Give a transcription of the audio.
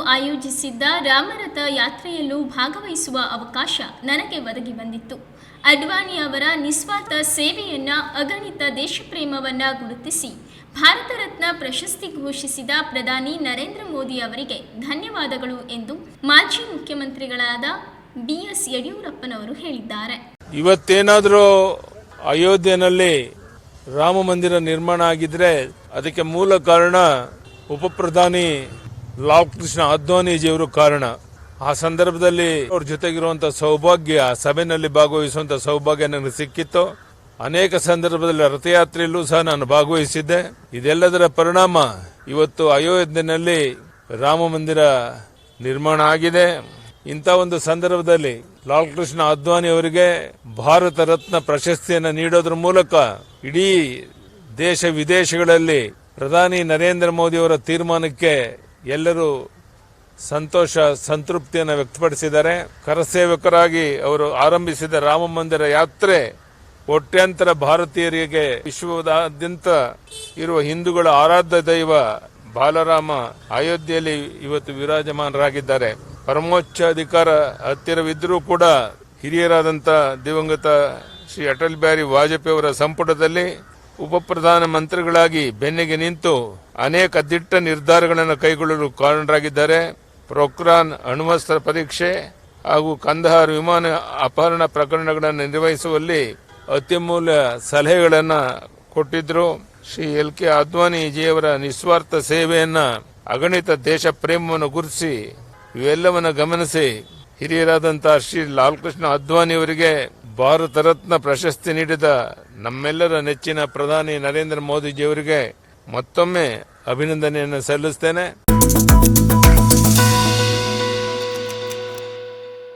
ಆಯೋಜಿಸಿದ್ದ ರಾಮರಥ ಯಾತ್ರೆಯಲ್ಲೂ ಭಾಗವಹಿಸುವ ಅವಕಾಶ ನನಗೆ ಒದಗಿ ಬಂದಿತ್ತು. ಅಡ್ವಾಣಿ ಅವರ ನಿಸ್ವಾರ್ಥ ಸೇವೆಯನ್ನ ಅಗಣಿತ ದೇಶಪ್ರೇಮವನ್ನ ಗುರುತಿಸಿ ಭಾರತ ರತ್ನ ಪ್ರಶಸ್ತಿ ಘೋಷಿಸಿದ ಪ್ರಧಾನಿ ನರೇಂದ್ರ ಮೋದಿ ಅವರಿಗೆ ಧನ್ಯವಾದಗಳು ಎಂದು ಮಾಜಿ ಮುಖ್ಯಮಂತ್ರಿಗಳಾದ ಬಿಎಸ್ ಯಡಿಯೂರಪ್ಪನವರು ಹೇಳಿದ್ದಾರೆ. ಇವತ್ತೇನಾದರೂ ಅಯೋಧ್ಯೆಯಲ್ಲಿ ರಾಮ ಮಂದಿರ ನಿರ್ಮಾಣ ಆಗಿದ್ರೆ ಅದಕ್ಕೆ ಮೂಲ ಕಾರಣ ಉಪಪ್ರಧಾನಿ ಲಾಲ್ ಕೃಷ್ಣ ಅದ್ವಾನಿಜಿಯವರು ಕಾರಣ. ಆ ಸಂದರ್ಭದಲ್ಲಿ ಅವ್ರ ಜೊತೆಗಿರುವಂಥ ಸೌಭಾಗ್ಯ, ಸಭೆಯಲ್ಲಿ ಭಾಗವಹಿಸುವಂತ ಸೌಭಾಗ್ಯ ನನಗೆ ಸಿಕ್ಕಿತ್ತು. ಅನೇಕ ಸಂದರ್ಭದಲ್ಲಿ ರಥಯಾತ್ರೆಯಲ್ಲೂ ಸಹ ನಾನು ಭಾಗವಹಿಸಿದ್ದೆ. ಇದೆಲ್ಲದರ ಪರಿಣಾಮ ಇವತ್ತು ಅಯೋಧ್ಯೆಯಲ್ಲಿ ರಾಮ ಮಂದಿರ ನಿರ್ಮಾಣ ಆಗಿದೆ. ಇಂಥ ಒಂದು ಸಂದರ್ಭದಲ್ಲಿ ಲಾಲ್ ಕೃಷ್ಣ ಅದ್ವಾನಿ ಅವರಿಗೆ ಭಾರತ ರತ್ನ ಪ್ರಶಸ್ತಿಯನ್ನು ನೀಡೋದ್ರ ಮೂಲಕ ಇಡೀ ದೇಶ ವಿದೇಶಗಳಲ್ಲಿ ಪ್ರಧಾನಿ ನರೇಂದ್ರ ಮೋದಿ ಅವರ ತೀರ್ಮಾನಕ್ಕೆ ಎಲ್ಲರೂ ಸಂತೋಷ, ಸಂತೃಪ್ತಿಯನ್ನು ವ್ಯಕ್ತಪಡಿಸಿದ್ದಾರೆ. ಕರಸೇವಕರಾಗಿ ಅವರು ಆರಂಭಿಸಿದ ರಾಮ ಮಂದಿರ ಯಾತ್ರೆ ಕೋಟ್ಯಾಂತರ ಭಾರತೀಯರಿಗೆ ವಿಶ್ವದಾದ್ಯಂತ ಇರುವ ಹಿಂದೂಗಳ ಆರಾಧ್ಯ ದೈವ ಬಾಲರಾಮ ಅಯೋಧ್ಯೆಯಲ್ಲಿ ಇವತ್ತು ವಿರಾಜಮಾನರಾಗಿದ್ದಾರೆ. ಪರಮೋಚ್ಚ ಅಧಿಕಾರ ಹತ್ತಿರವಿದ್ದರೂ ಕೂಡ ಹಿರಿಯರಾದಂಥ ದಿವಂಗತ ಶ್ರೀ ಅಟಲ್ ಬಿಹಾರಿ ವಾಜಪೇಯಿ ಅವರ ಸಂಪುಟದಲ್ಲಿ ಉಪಪ್ರಧಾನ ಮಂತ್ರಿಗಳಾಗಿ ಬೆನ್ನಿಗೆ ನಿಂತು ಅನೇಕ ದಿಟ್ಟ ನಿರ್ಧಾರಗಳನ್ನು ಕೈಗೊಳ್ಳಲು ಕಾರಣರಾಗಿದ್ದಾರೆ. ಪ್ರೊಕ್ರಾನ್ ಅಣ್ವಸ್ತ್ರ ಪರೀಕ್ಷೆ ಹಾಗೂ ಕಂದಹಾರ್ ವಿಮಾನ ಅಪಹರಣ ಪ್ರಕರಣಗಳನ್ನು ನಿರ್ವಹಿಸುವಲ್ಲಿ ಅತ್ಯಮೂಲ್ಯ ಸಲಹೆಗಳನ್ನು ಕೊಟ್ಟಿದ್ರು. ಶ್ರೀ ಎಲ್ ಕೆ ಅದ್ವಾನಿಜಿಯವರ ನಿಸ್ವಾರ್ಥ ಸೇವೆಯನ್ನ ಅಗಣಿತ ದೇಶ ಪ್ರೇಮವನ್ನು ಗುರುತಿಸಿ ಇವೆಲ್ಲವನ್ನು ಗಮನಿಸಿ ಹಿರಿಯರಾದಂತಹ ಶ್ರೀ ಲಾಲ್ಕೃಷ್ಣ ಅದ್ವಾನಿಯವರಿಗೆ ಭಾರತ ರತ್ನ ಪ್ರಶಸ್ತಿ ನೀಡಿದ ನಮ್ಮೆಲ್ಲರ ನೆಚ್ಚಿನ ಪ್ರಧಾನಿ ನರೇಂದ್ರ ಮೋದಿಜಿಯವರಿಗೆ ಮತ್ತೊಮ್ಮೆ ಅಭಿನಂದನೆಯನ್ನು ಸಲ್ಲಿಸ್ತೇನೆ.